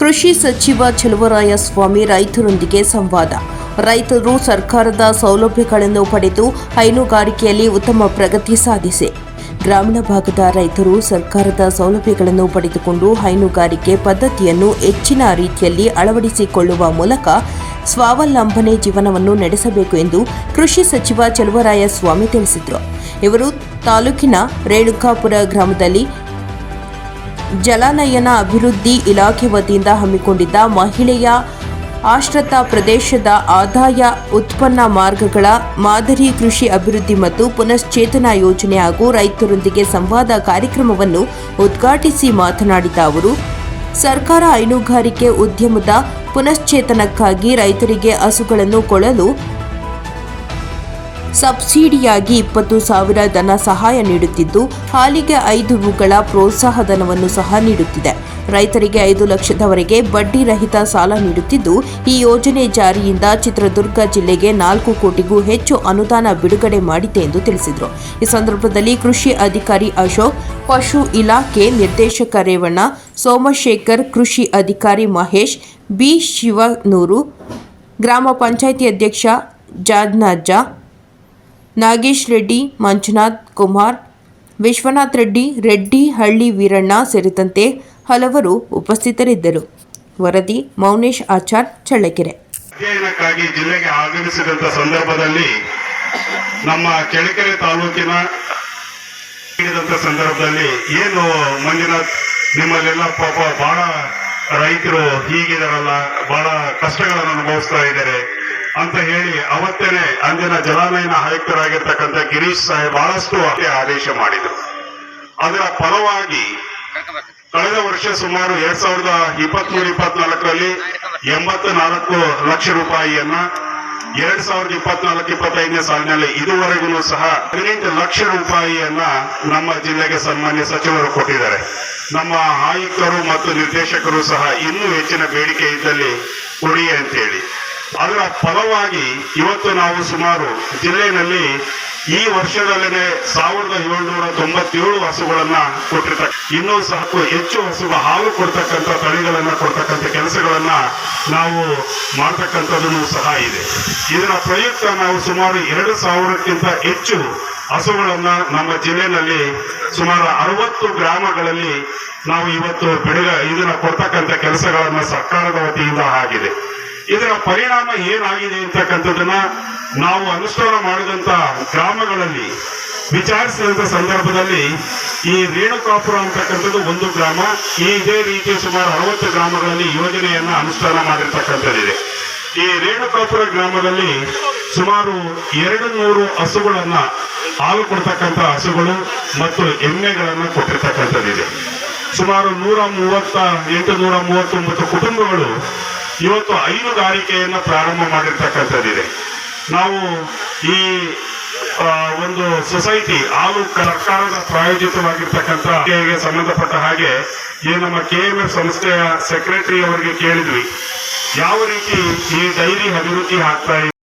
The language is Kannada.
ಕೃಷಿ ಸಚಿವ ಚಲುವರಾಯ ಸ್ವಾಮಿ ರೈತರೊಂದಿಗೆ ಸಂವಾದ. ರೈತರು ಸರ್ಕಾರದ ಸೌಲಭ್ಯಗಳನ್ನು ಪಡೆದು ಹೈನುಗಾರಿಕೆಯಲ್ಲಿ ಉತ್ತಮ ಪ್ರಗತಿ ಸಾಧಿಸಿ. ಗ್ರಾಮೀಣ ಭಾಗದ ರೈತರು ಸರ್ಕಾರದ ಸೌಲಭ್ಯಗಳನ್ನು ಪಡೆದುಕೊಂಡು ಹೈನುಗಾರಿಕೆ ಪದ್ಧತಿಯನ್ನು ಹೆಚ್ಚಿನ ರೀತಿಯಲ್ಲಿ ಅಳವಡಿಸಿಕೊಳ್ಳುವ ಮೂಲಕ ಸ್ವಾವಲಂಬನೆ ಜೀವನವನ್ನು ನಡೆಸಬೇಕು ಎಂದು ಕೃಷಿ ಸಚಿವ ಚಲುವರಾಯ ಸ್ವಾಮಿ ತಿಳಿಸಿದರು. ಇವರು ತಾಲೂಕಿನ ರೇಣುಕಾಪುರ ಗ್ರಾಮದಲ್ಲಿ ಜಲಾನಯನ ಅಭಿವೃದ್ಧಿ ಇಲಾಖೆ ವತಿಯಿಂದ ಹಮ್ಮಿಕೊಂಡಿದ್ದ ಮಹಿಳೆಯ ಆಶ್ರಿತ ಪ್ರದೇಶದ ಆದಾಯ ಉತ್ಪನ್ನ ಮಾರ್ಗಗಳ ಮಾದರಿ ಕೃಷಿ ಅಭಿವೃದ್ಧಿ ಮತ್ತು ಪುನಶ್ಚೇತನ ಯೋಜನೆ ಹಾಗೂ ರೈತರೊಂದಿಗೆ ಸಂವಾದ ಕಾರ್ಯಕ್ರಮವನ್ನು ಉದ್ಘಾಟಿಸಿ ಮಾತನಾಡಿದ ಅವರು, ಸರ್ಕಾರ ಹೈನುಗಾರಿಕೆ ಉದ್ಯಮದ ಪುನಶ್ಚೇತನಕ್ಕಾಗಿ ರೈತರಿಗೆ ಹಸುಗಳನ್ನು ಕೊಳ್ಳಲು ಸಬ್ಸಿಡಿಯಾಗಿ ಇಪ್ಪತ್ತು ಸಾವಿರ ಧನ ಸಹಾಯ ನೀಡುತ್ತಿದ್ದು, ಹಾಲಿಗೆ ಐದು ರುಗಳ ಪ್ರೋತ್ಸಾಹ ಧನವನ್ನು ಸಹ ನೀಡುತ್ತಿದೆ. ರೈತರಿಗೆ ಐದು ಲಕ್ಷದವರೆಗೆ ಬಡ್ಡಿ ರಹಿತ ಸಾಲ ನೀಡುತ್ತಿದ್ದು, ಈ ಯೋಜನೆ ಜಾರಿಯಿಂದ ಚಿತ್ರದುರ್ಗ ಜಿಲ್ಲೆಗೆ ನಾಲ್ಕು ಕೋಟಿಗೂ ಹೆಚ್ಚು ಅನುದಾನ ಬಿಡುಗಡೆ ಮಾಡಿದೆ ಎಂದು ತಿಳಿಸಿದರು. ಈ ಸಂದರ್ಭದಲ್ಲಿ ಕೃಷಿ ಅಧಿಕಾರಿ ಅಶೋಕ್, ಪಶು ಇಲಾಖೆ ನಿರ್ದೇಶಕ ರೇವಣ್ಣ, ಸೋಮಶೇಖರ್, ಕೃಷಿ ಅಧಿಕಾರಿ ಮಹೇಶ್, ಬಿ ಶಿವನೂರು, ಗ್ರಾಮ ಪಂಚಾಯಿತಿ ಅಧ್ಯಕ್ಷ ಜಾಜ್ನಾಜ ನಾಗೇಶ್ ರೆಡ್ಡಿ, ಮಂಜುನಾಥ್ ಕುಮಾರ್, ವಿಶ್ವನಾಥ್ ರೆಡ್ಡಿ ರೆಡ್ಡಿ, ಹಳ್ಳಿ ವೀರಣ್ಣ ಸೇರಿದಂತೆ ಹಲವರು ಉಪಸ್ಥಿತರಿದ್ದರು. ವರದಿ ಮೌನೇಶ್ ಆಚಾರ್ ಚಳ್ಳಕೆರೆ. ಅಧ್ಯಯನಕ್ಕಾಗಿ ಜಿಲ್ಲೆಗೆ ಆಗಮಿಸಿದಂತ ಸಂದರ್ಭದಲ್ಲಿ ನಮ್ಮ ಕೆಳಕೆರೆ ತಾಲೂಕಿನ ನೀಡಿದಂತ ಸಂದರ್ಭದಲ್ಲಿ ಏನು ಮಂಜುನಾಥ್ ನಿಮ್ಮಲ್ಲೆಲ್ಲ ಪಾಪ ಬಹಳ ರೈತರು ಹೀಗಿದಾರಲ್ಲ ಬಹಳ ಕಷ್ಟಗಳನ್ನು ಅನುಭವಿಸ್ತಾ ಇದ್ದಾರೆ. ಅಂತ ಹೇಳಿ ಅವತ್ತೇನೆ ಅಂದಿನ ಜಲಾನಯನ ಆಯುಕ್ತರಾಗಿರ್ತಕ್ಕಂಥ ಗಿರೀಶ್ ಸಾಹೇಬ್ ಬಹಳಷ್ಟು ಆದೇಶ ಮಾಡಿದರು. ಅದರ ಫಲವಾಗಿ ಕಳೆದ ವರ್ಷ ಸುಮಾರು ಎರಡ್ ಸಾವಿರದ ಇಪ್ಪತ್ಮೂರು, ಇಪ್ಪತ್ನಾಲ್ಕರಲ್ಲಿ ಎಂಬತ್ತು ನಾಲ್ಕು ಲಕ್ಷ ರೂಪಾಯಿಯನ್ನ ಎರಡ್ ಸಾವಿರದ ಇಪ್ಪತ್ನಾಲ್ಕು, ಇಪ್ಪತ್ತೈದನೇ ಸಾಲಿನಲ್ಲಿ ಇದುವರೆಗೂ ಸಹ ಹದಿನೆಂಟು ಲಕ್ಷ ರೂಪಾಯಿಯನ್ನ ನಮ್ಮ ಜಿಲ್ಲೆಗೆ ಸನ್ಮಾನ್ಯ ಸಚಿವರು ಕೊಟ್ಟಿದ್ದಾರೆ. ನಮ್ಮ ಆಯುಕ್ತರು ಮತ್ತು ನಿರ್ದೇಶಕರು ಸಹ ಇನ್ನೂ ಹೆಚ್ಚಿನ ಬೇಡಿಕೆ ಇದ್ದಲ್ಲಿ ಕೊಡಿ ಅಂತೇಳಿ. ಅದರ ಫಲವಾಗಿ ಇವತ್ತು ನಾವು ಸುಮಾರು ಜಿಲ್ಲೆಯಲ್ಲಿ ಈ ವರ್ಷದಲ್ಲೇ ಸಾವಿರದ ಏಳ್ನೂರ ತೊಂಬತ್ತೇಳು ಹಸುಗಳನ್ನ ಕೊಟ್ಟಿರ್ತ ಇನ್ನೂ ಸಾಕು ಹೆಚ್ಚು ಹಸುಗಳ ಹಾಲು ಕೊಡ್ತಕ್ಕಂಥ ತಳಿಗಳನ್ನ ಕೊಡ್ತಕ್ಕಂಥ ಕೆಲಸಗಳನ್ನ ನಾವು ಮಾಡ್ತಕ್ಕಂಥದ್ದು ಸಹ ಇದೆ. ಇದರ ಪ್ರಯುಕ್ತ ನಾವು ಸುಮಾರು ಎರಡು ಸಾವಿರಕ್ಕಿಂತ ಹೆಚ್ಚು ಹಸುಗಳನ್ನ ನಮ್ಮ ಜಿಲ್ಲೆಯಲ್ಲಿ ಸುಮಾರು ಅರವತ್ತು ಗ್ರಾಮಗಳಲ್ಲಿ ನಾವು ಇವತ್ತು ಬೆಳಗ ಇದನ್ನ ಕೊಡ್ತಕ್ಕಂಥ ಕೆಲಸಗಳನ್ನ ಸರ್ಕಾರದ ವತಿಯಿಂದ ಆಗಿದೆ. ಇದರ ಪರಿಣಾಮ ಏನಾಗಿದೆ ಅಂತಕ್ಕಂಥದ್ದನ್ನ ನಾವು ಅನುಷ್ಠಾನ ಮಾಡಿದಂತ ಗ್ರಾಮಗಳಲ್ಲಿ, ವಿಚಾರಿಸಿದಂತ ಸಂದರ್ಭದಲ್ಲಿ ಈ ರೇಣುಕಾಪುರ ಅಂತಕ್ಕಂಥದ್ದು ಒಂದು ಗ್ರಾಮ ಈ ಇದೇ ರೀತಿ ಸುಮಾರು ಅರವತ್ತು ಗ್ರಾಮಗಳಲ್ಲಿ ಯೋಜನೆಯನ್ನ ಅನುಷ್ಠಾನ ಮಾಡಿರ್ತಕ್ಕಂಥದ್ದಿದೆ. ಈ ರೇಣುಕಾಪುರ ಗ್ರಾಮದಲ್ಲಿ ಸುಮಾರು ಎರಡು ನೂರು ಹಸುಗಳನ್ನ ಹಾಲು ಕೊಡ್ತಕ್ಕಂಥ ಹಸುಗಳು ಮತ್ತು ಎಮ್ಮೆಗಳನ್ನ ಕೊಟ್ಟಿರ್ತಕ್ಕಂಥದ್ದಿದೆ. ಸುಮಾರು ನೂರ ಮೂವತ್ತ ಎಂಟು ನೂರ ಮೂವತ್ತೊಂಬತ್ತು ಕುಟುಂಬಗಳು ಇವತ್ತು ಹೈನುಗಾರಿಕೆಯನ್ನು ಪ್ರಾರಂಭ ಮಾಡಿರ್ತಕ್ಕಂಥದ್ದಿದೆ. ನಾವು ಈ ಒಂದು ಸೊಸೈಟಿ, ಹಾಲು ಸರ್ಕಾರದ ಪ್ರಾಯೋಜಿತವಾಗಿರ್ತಕ್ಕಂಥ ಸಂಬಂಧಪಟ್ಟ ಹಾಗೆ ಈ ನಮ್ಮ ಕೆ ಎಂ ಎಫ್ ಸಂಸ್ಥೆಯ ಸೆಕ್ರೆಟರಿ ಅವರಿಗೆ ಕೇಳಿದ್ವಿ. ಯಾವ ರೀತಿ ಈ ಡೈರಿ ಅಭಿವೃದ್ಧಿ ಆಗ್ತಾ ಇದೆ